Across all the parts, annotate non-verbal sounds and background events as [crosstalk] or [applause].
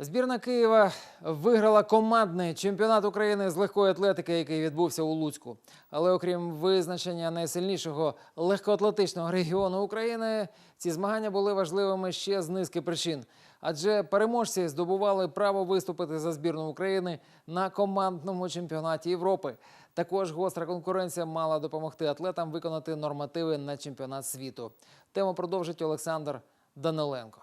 Збірна Києва виграла командний чемпіонат України з легкої атлетики, який відбувся у Луцьку. Але окрім визначення найсильнішого легкоатлетичного регіону України, ці змагання були важливими ще з низки причин. Адже переможці здобували право виступити за збірну України на командному чемпіонаті Європи. Також гостра конкуренція мала допомогти атлетам виконати нормативи на чемпіонат світу. Тему продовжить Олександр Даниленко.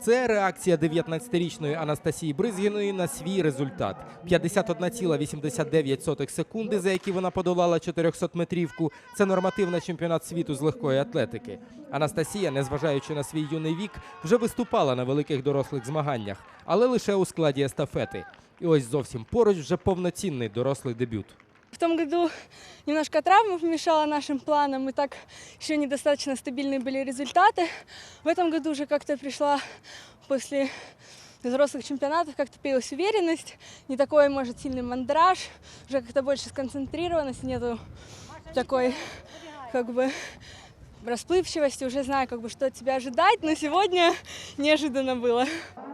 Це реакція 19-річної Анастасії Бризгіної на свій результат. 51,89 секунди, за які вона подолала 400-метрівку. Це норматив на чемпіонат світу з легкої атлетики. Анастасія, незважаючи на свій юний вік, вже виступала на великих дорослих змаганнях, але лише у складі естафети. І ось зовсім поруч вже повноцінний дорослий дебют. В том году немножко травма помешала нашим планам, и так еще недостаточно стабильные были результаты. В этом году уже как-то пришла после взрослых чемпионатов, как-то появилась уверенность, не такой, может, сильный мандраж, уже как-то больше сконцентрированности, нету такой, как бы, расплывчивости, уже знаю, как бы, что от тебя ожидать, но сегодня [laughs] неожиданно было.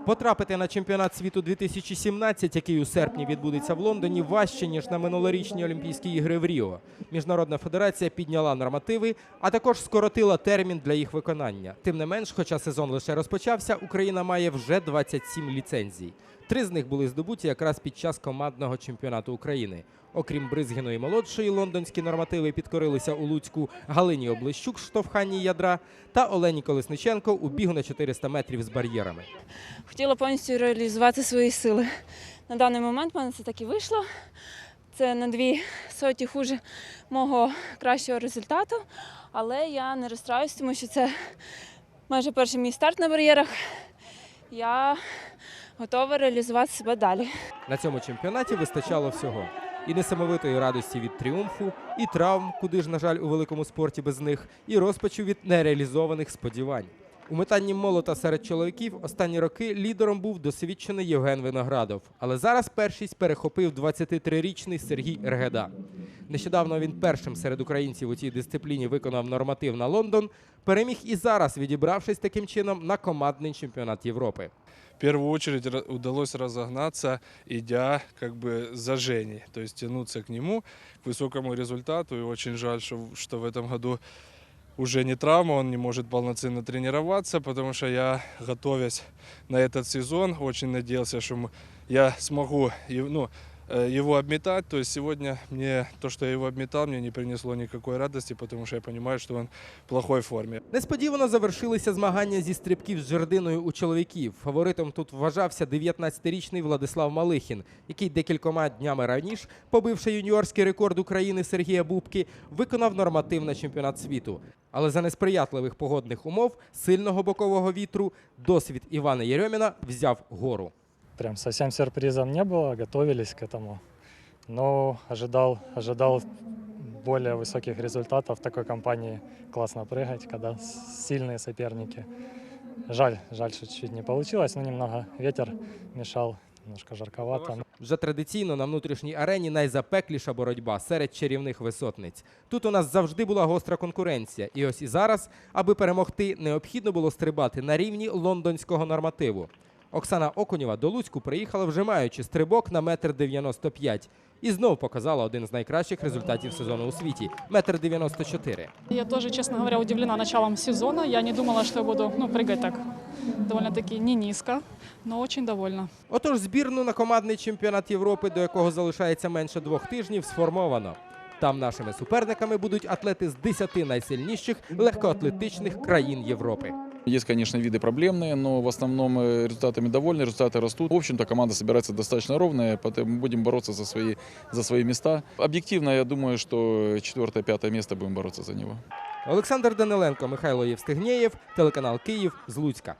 Потрапити на чемпіонат світу 2017, який у серпні відбудеться в Лондоні, важче ніж на минулорічні Олімпійські ігри в Ріо. Міжнародна федерація підняла нормативи, а також скоротила термін для їх виконання. Тим не менш, хоча сезон лише розпочався, Україна має вже 27 ліцензій. Три з них були здобуті якраз під час командного чемпіонату України. Окрім Бризгіної молодшої, лондонські нормативи підкорилися у Луцьку Галині Облещук, штовханні ядра та Олені Колесниченко у бігу на 400 метрів з бар'єрами. хотіла повністю реалізувати свої сили. На даний момент в мене це так і вийшло. Це на дві соті хуже мого кращого результату, але я не розстраюсь, тому що це майже перший мій старт на бар'єрах. Я готова реалізувати себе далі. На цьому чемпіонаті вистачало всього. І несамовитої радості від тріумфу, і травм, куди ж, на жаль, у великому спорті без них, і розпачу від нереалізованих сподівань. У метанні молота серед чоловіків останні роки лідером був досвідчений Євген Виноградов. Але зараз першість перехопив 23-річний Сергій Ергеда. Нещодавно він першим серед українців у цій дисципліні виконав норматив на Лондон. Переміг і зараз, відібравшись таким чином на командний чемпіонат Європи. В первую очередь ра- удалось разогнаться, идя как бы за Женей, то есть тянуться к нему, к высокому результату. И очень жаль, что, в- что в этом году уже не травма, он не может полноценно тренироваться, потому что я, готовясь на этот сезон, очень надеялся, что м- я смогу и- ну, э, его обметать. То есть сегодня мне то, что я его обметал, мне не принесло никакой радости, потому что я понимаю, что он в плохой форме. Несподівано завершилися змагання зі стрибків з жердиною у чоловіків. Фаворитом тут вважався 19-річний Владислав Малихін, який декількома днями раніше, побивши юніорський рекорд України Сергія Бубки, виконав норматив на чемпіонат світу. Але за несприятливих погодних умов, сильного бокового вітру, досвід Івана Єрьоміна взяв гору Прям совсем сюрпризом не было, готовились к этому. Но ожидал, ожидал более высоких результатов в такой компании. Классно прыгать, когда с- сильные соперники. Жаль, жаль, что чуть не получилось, но немного ветер мешал, немножко жарковато. Вже традиційно на внутрішній арені найзапекліша боротьба серед чарівних висотниць. Тут у нас завжди була гостра конкуренція. І ось і зараз, аби перемогти, необхідно було стрибати на рівні лондонського нормативу. Оксана Окунєва до Луцьку приїхала вже маючи стрибок на метр 95 і знов показала один з найкращих результатів сезону у світі метр 94. Я тоже, честно говоря, удивлена началом сезона. Я не думала, что я буду ну, прыгать так довольно-таки не низко, но очень довольна. Отож, збірну на командний чемпіонат Європи, до якого залишається менше двох тижнів, сформовано. Там нашими суперниками будуть атлети з 10 найсильніших легкоатлетичних країн Європи. Есть, конечно, виды проблемные, но в основном э, результатами довольны, результаты растут. В общем-то, команда собирается достаточно ровная, поэтому будем бороться за свои, за свои места. Объективно, я думаю, что четвертое-пятое место будем бороться за него. Олександр Даниленко, Михайло Євстигнєєв, телеканал Київ з Луцька.